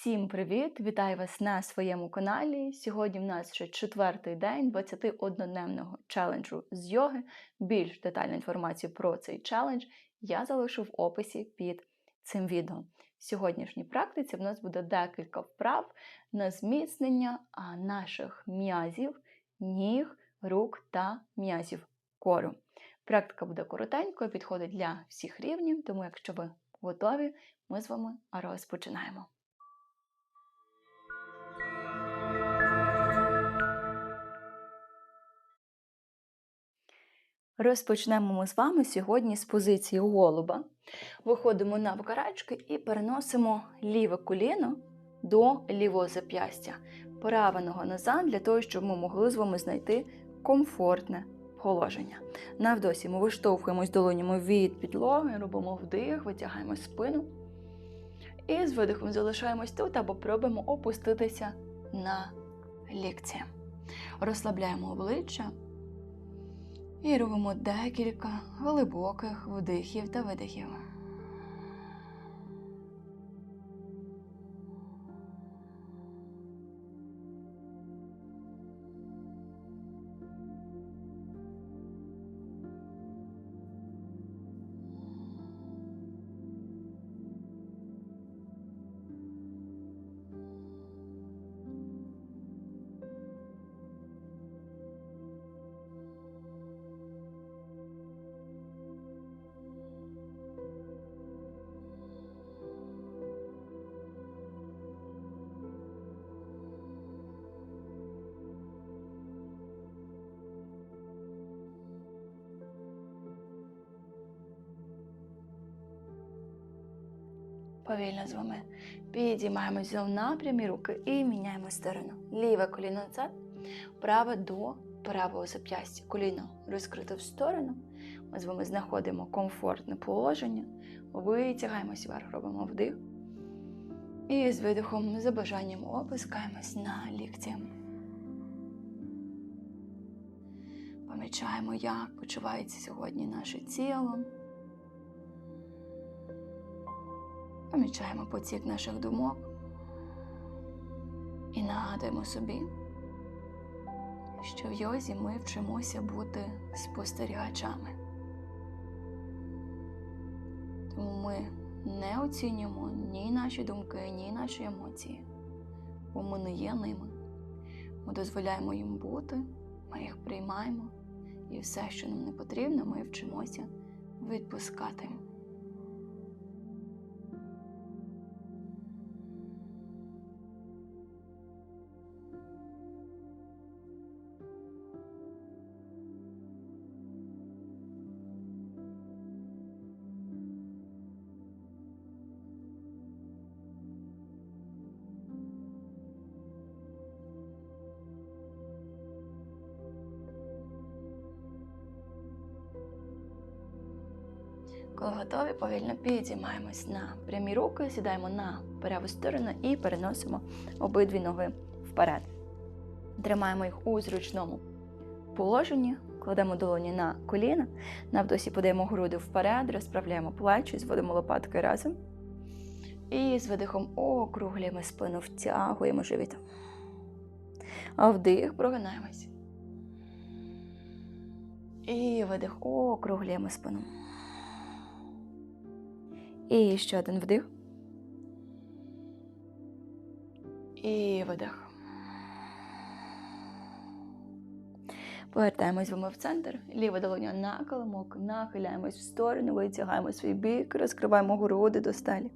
Всім привіт! Вітаю вас на своєму каналі. Сьогодні в нас вже четвертий день 21-дневного челенджу з йоги. Більш детальну інформацію про цей челендж я залишу в описі під цим відео. В сьогоднішній практиці в нас буде декілька вправ на зміцнення наших м'язів, ніг, рук та м'язів кору. Практика буде коротенькою, підходить для всіх рівнів, тому якщо ви готові, ми з вами розпочинаємо. Розпочнемо ми з вами сьогодні з позиції голуба. Виходимо на вкарачки і переносимо ліве коліно до лівого зап'ястя, права нога назад, для того, щоб ми могли з вами знайти комфортне положення. На вдосі ми виштовхуємось долонями від підлоги, робимо вдих, витягаємо спину. І з видихом залишаємось тут або пробуємо опуститися на лікці. Розслабляємо обличчя. І робимо декілька глибоких вдихів та видихів. Повільно з вами підіймаємось в напрямі руки і міняємо сторону. Ліве коліно назад, праве до правого зап'ястя. Коліно розкрите в сторону. Ми з вами знаходимо комфортне положення, витягаємось вверх, робимо вдих. І з видихом, за бажанням опускаємось на лікті. Помічаємо, як почувається сьогодні наше тіло. Помічаємо потік наших думок і нагадуємо собі, що в йозі ми вчимося бути спостерігачами. Тому ми не оцінюємо ні наші думки, ні наші емоції, бо ми не є ними. Ми дозволяємо їм бути, ми їх приймаємо, і все, що нам не потрібно, ми вчимося відпускати. Коли готові, повільно підіймаємось на прямі руки, сідаємо на праву сторону і переносимо обидві ноги вперед. Тримаємо їх у зручному положенні, кладемо долоні на коліна, навдосі подаємо груди вперед, розправляємо плечі, зводимо лопатки разом. І з видихом округлюємо спину, втягуємо живіт. Вдих, прогинаємось. І видих, округлюємо спину. І ще один вдих. І видих. Повертаємось вами в центр. Ліва долоня на килимок, нахиляємось в сторону, витягаємо свій бік, розкриваємо груди до сталі.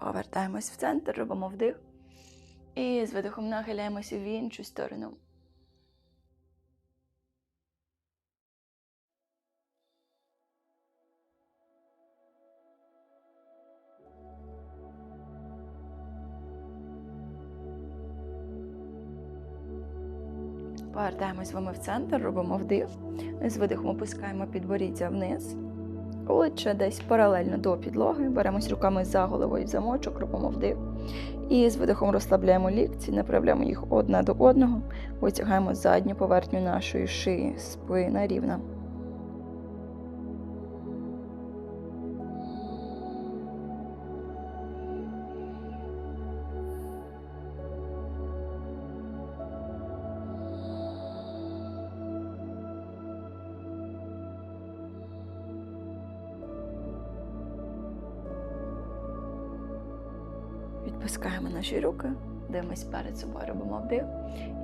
Повертаємось в центр, робимо вдих. І з видихом нахиляємося в іншу сторону. Повертаємось вами в центр, робимо вдих. З видихом опускаємо підборіддя вниз. Обличчя десь паралельно до підлоги. Беремось руками за головою в замочок, робимо вдих. І з видихом розслабляємо лікці, направляємо їх одне до одного, витягаємо задню поверхню нашої шиї, спина рівна. Наші руки, дивимось перед собою, робимо вдих.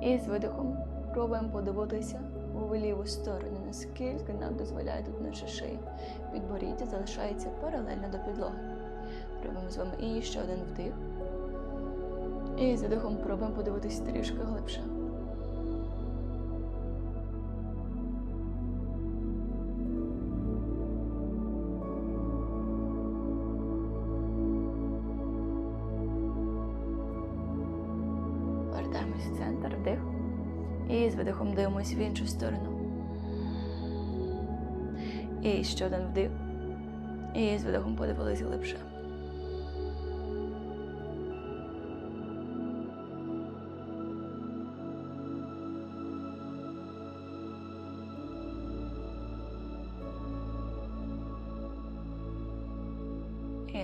І з видихом пробуємо подивитися у ліву сторону, наскільки нам дозволяє тут наша шия. Підборіддя залишається паралельно до підлоги. Робимо з вами і ще один вдих. І з видихом пробуємо подивитися трішки глибше. Дивимось в іншу сторону. І ще один вдих. І з видихом подивились глибше.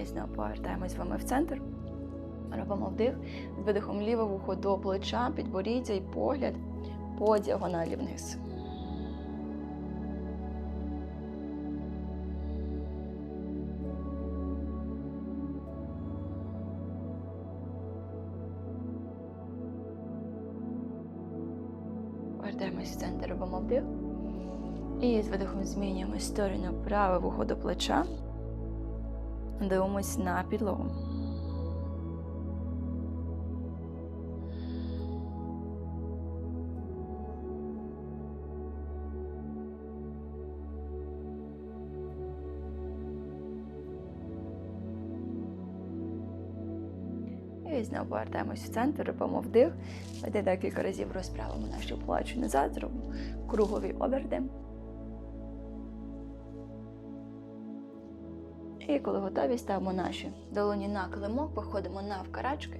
І знову повертаємось з вами в центр. Робимо вдих з видихом ліве вухо до плеча, підборіддя і погляд по діагоналі вниз. Вертаємось в центр, робимо. І з видихом змінюємо сторону праве вухо до плеча. Дивимось на підлогу. І знову повертаємось в центр, робимо вдих. Давайте декілька разів розправимо наші плечі назад, зробимо кругові оберти. І коли готові, ставимо наші долоні на килимок, виходимо на вкарачки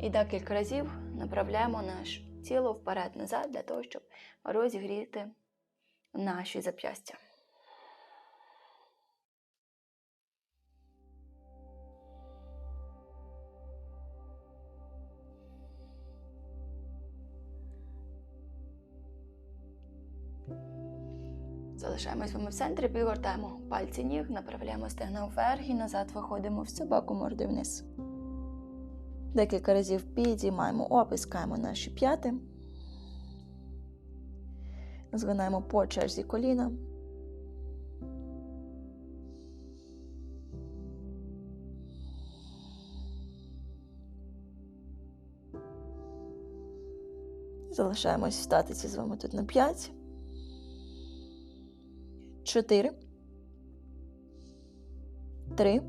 і декілька разів направляємо наше тіло вперед-назад для того, щоб розігріти наші зап'ястя. Залишаємось вами в центрі, підгортаємо пальці ніг, направляємо стегна вверх і назад виходимо в собаку морди вниз. Декілька разів підіймаємо, опускаємо наші п'яти. Згинаємо по черзі коліна. Залишаємось в статиці з вами тут на 5. 4, 3,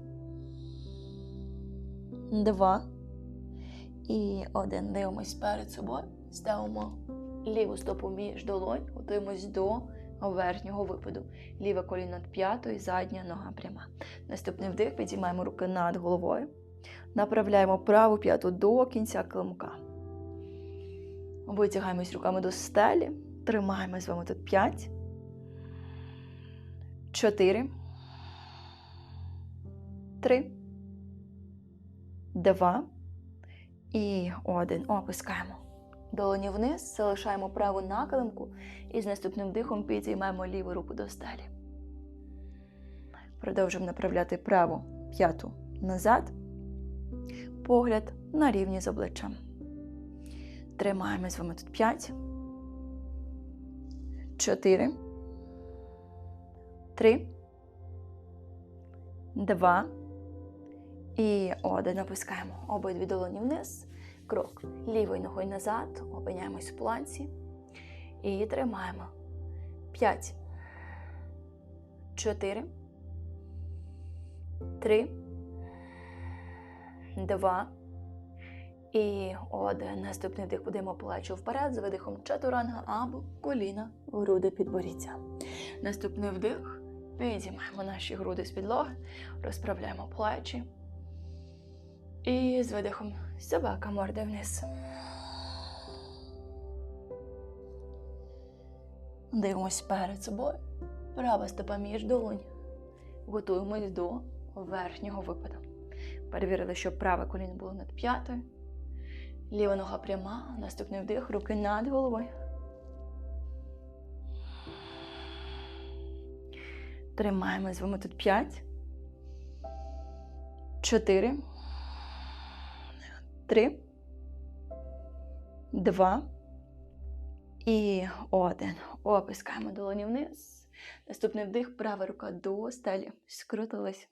2 і 1. Дивимось перед собою. Ставимо ліву стопу між долонь, готуємось до верхнього випаду. Ліве коліно над п'ятою, задня нога пряма. Наступний вдих, підіймаємо руки над головою. Направляємо праву п'яту до кінця килимка. Витягаємось руками до стелі. Тримаємо з вами тут 5. Чотири. Три. Два. І один. Опускаємо. Долоні вниз, залишаємо праву накилимку і з наступним дихом підіймаємо ліву руку до стелі. Продовжуємо направляти праву п'яту назад. Погляд на рівні з обличчям. Тримаємо з вами тут 5. 4. Три, два і один. Опускаємо обидві долоні вниз. Крок лівою ногою назад. Опиняємось в планці. І тримаємо. П'ять. Чотири. Три. Два. І один. Наступний вдих будемо плечі вперед з видихом чатуранга або коліна, груди підборіться. Наступний вдих. Підіймаємо наші груди з підлоги, розправляємо плечі. І з видихом собака морда вниз. Дивимось перед собою. Права стопа між долонь. Готуємось до верхнього випаду. Перевірили, щоб праве коліно було над п'ятою. Ліва нога пряма. Наступний вдих, руки над головою. Тримаємо з вами тут 5. 4. 3. 2. І один. Опускаємо долоні вниз. Наступний вдих, права рука до стелі. Скрутилась.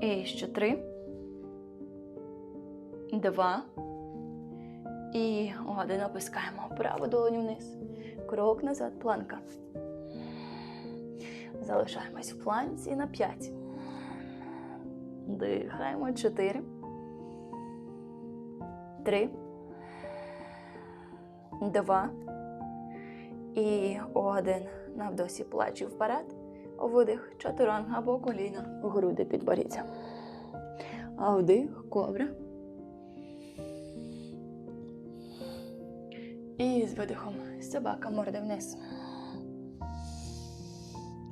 І ще три. Два. І один опускаємо. Праву долоню вниз. Крок назад, планка. Залишаємось в планці на п'ять. Дихаємо. Чотири. Три. Два. І один. Навдосі плачу вперед. Видих. Чатуранг або коліна. Груди підборіться. А вдих. Кобра. І з видихом собака морди вниз.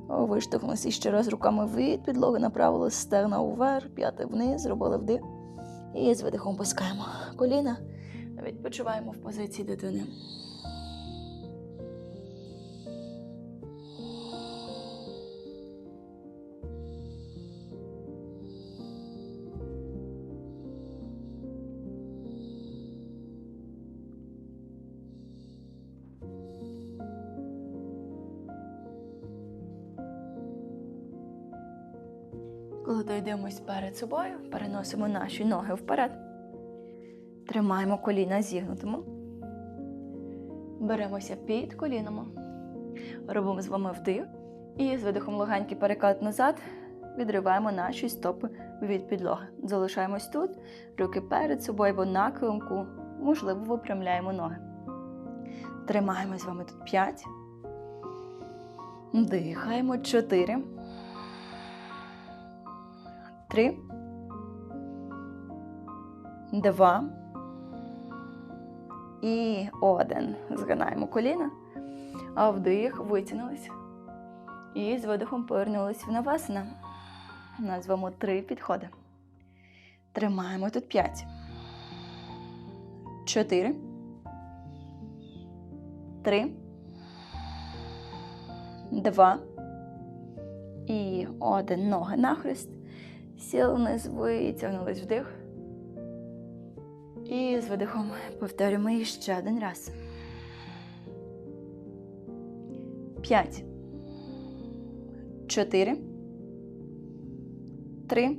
Виштовхнулися ще раз руками від підлоги, направили стегна увер, п'яти вниз, зробили вдих. І з видихом пускаємо коліна. Відпочиваємо в позиції дитини. Дойдемось перед собою, переносимо наші ноги вперед. Тримаємо коліна зігнутими. Беремося під колінами. Робимо з вами вдих. І з видихом легенький перекат назад. Відриваємо наші стопи від підлоги. Залишаємось тут, руки перед собою або на килимку. Можливо, випрямляємо ноги. Тримаємо з вами тут 5. Дихаємо 4. Три. Два. І один. Згинаємо коліна. А вдих, витягнулись. І з видихом повернулись в навасана. Назвемо три підходи. Тримаємо тут п'ять. Чотири. Три. Два. І один. Ноги нахрест. Сіли вниз, витягнулись вдих. І з видихом повторюємо її ще один раз. П'ять. Чотири. Три.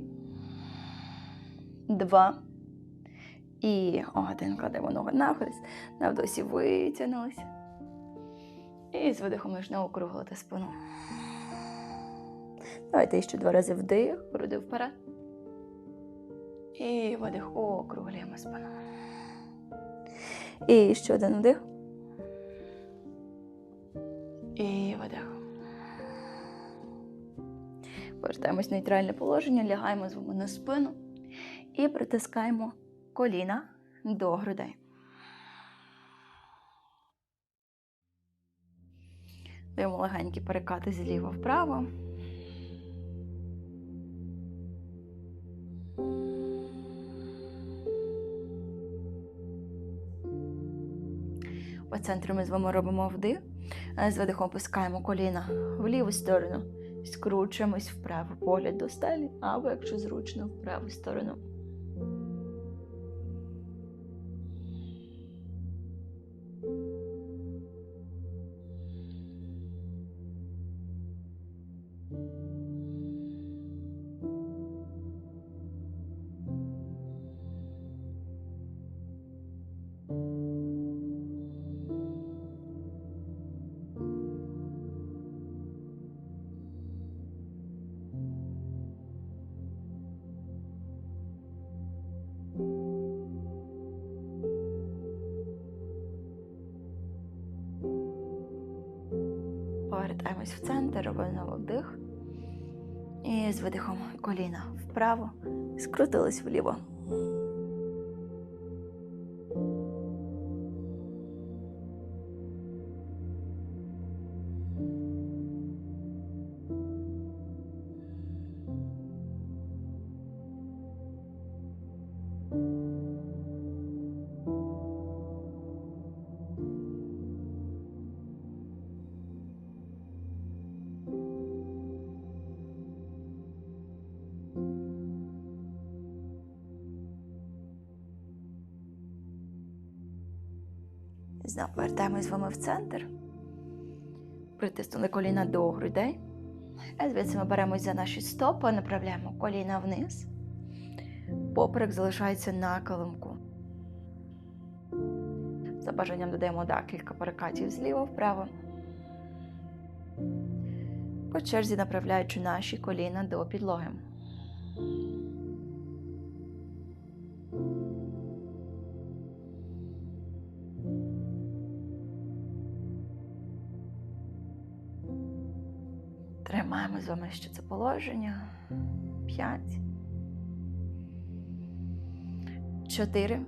Два. І один. Кладемо ногу нахрест. Навдосі витягнулись. І з видихом можна округлити спину. Давайте ще два рази вдих, груди вперед. І видих, округлюємо спину. І ще один вдих. І видих. Повертаємось в нейтральне положення, лягаємо з вами на спину і притискаємо коліна до грудей. Даємо легенькі перекати зліва вправо. По центру ми з вами робимо вдих. З видихом опускаємо коліна в ліву сторону. Скручуємось вправо погляд до стелі, або, якщо зручно, в праву сторону. Повертаємось в центр, робимо знову вдих. І з видихом коліна вправо, скрутились вліво. Знову повертаємось з вами в центр. Притиснули коліна до грудей. А звідси ми беремось за наші стопи, направляємо коліна вниз. Поперек залишається на килимку. За бажанням додаємо декілька перекатів зліва вправо. По черзі направляючи наші коліна до підлоги. Тримаємо з вами ще це положення. П'ять. Чотири.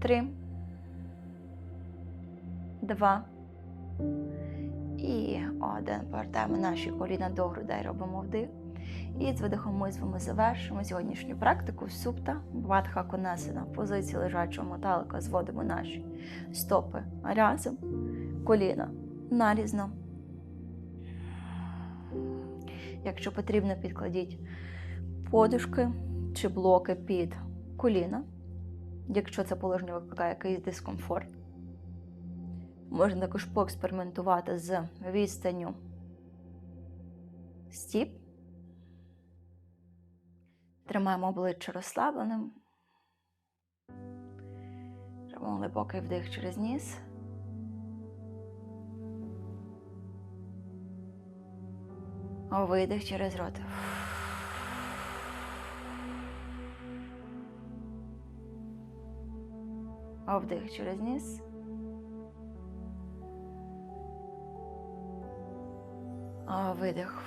Три. Два. І один. Повертаємо наші коліна до грудей, робимо вдих. І з видихом ми з вами завершимо сьогоднішню практику супта Бадха Конесена. В позиції лежачого металика зводимо наші стопи разом, коліна нарізно. Якщо потрібно, підкладіть подушки чи блоки під коліна, якщо це положення викликає якийсь дискомфорт. Можна також поекспериментувати з відстанню стіп. Тримаємо обличчя розслабленим. Робимо глибокий вдих через ніс. Видих через рот. Вдих через ніс. Видих.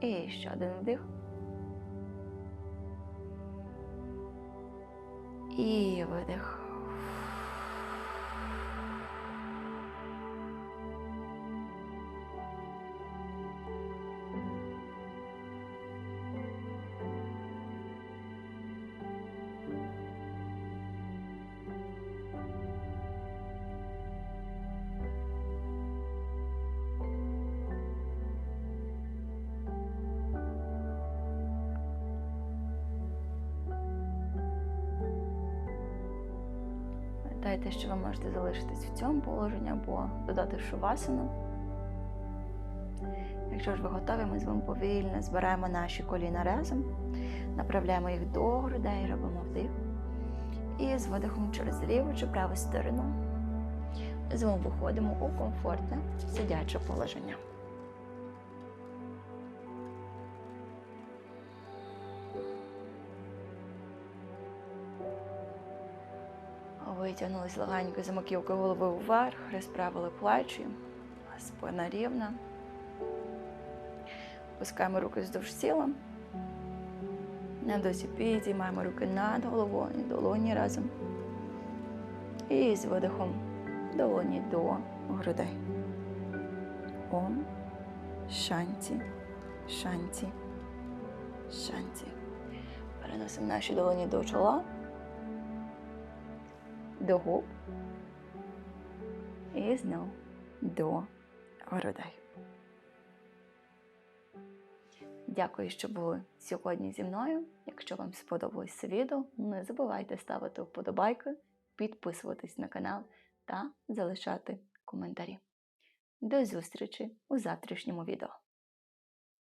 І ще один вдих. І видих. Пам'ятайте, що ви можете залишитись в цьому положенні або додати шувасану. Якщо ж ви готові, ми з вами повільно збираємо наші коліна разом, направляємо їх до грудей, робимо вдих. І з видихом через ліву чи праву сторону. З вами виходимо у комфортне сидяче положення. Витягнулись легенько за маківкою голови вверх, розправили плечі, спина рівна. Пускаємо руки вздовж тіла. На досі підіймаємо руки над головою, долоні разом. І з видихом долоні до грудей. Ом, шанті, шанті, шанті. Переносимо наші долоні до чола до губ і знов до грудей. Дякую, що були сьогодні зі мною. Якщо вам сподобалось це відео, не забувайте ставити вподобайки, підписуватись на канал та залишати коментарі. До зустрічі у завтрашньому відео.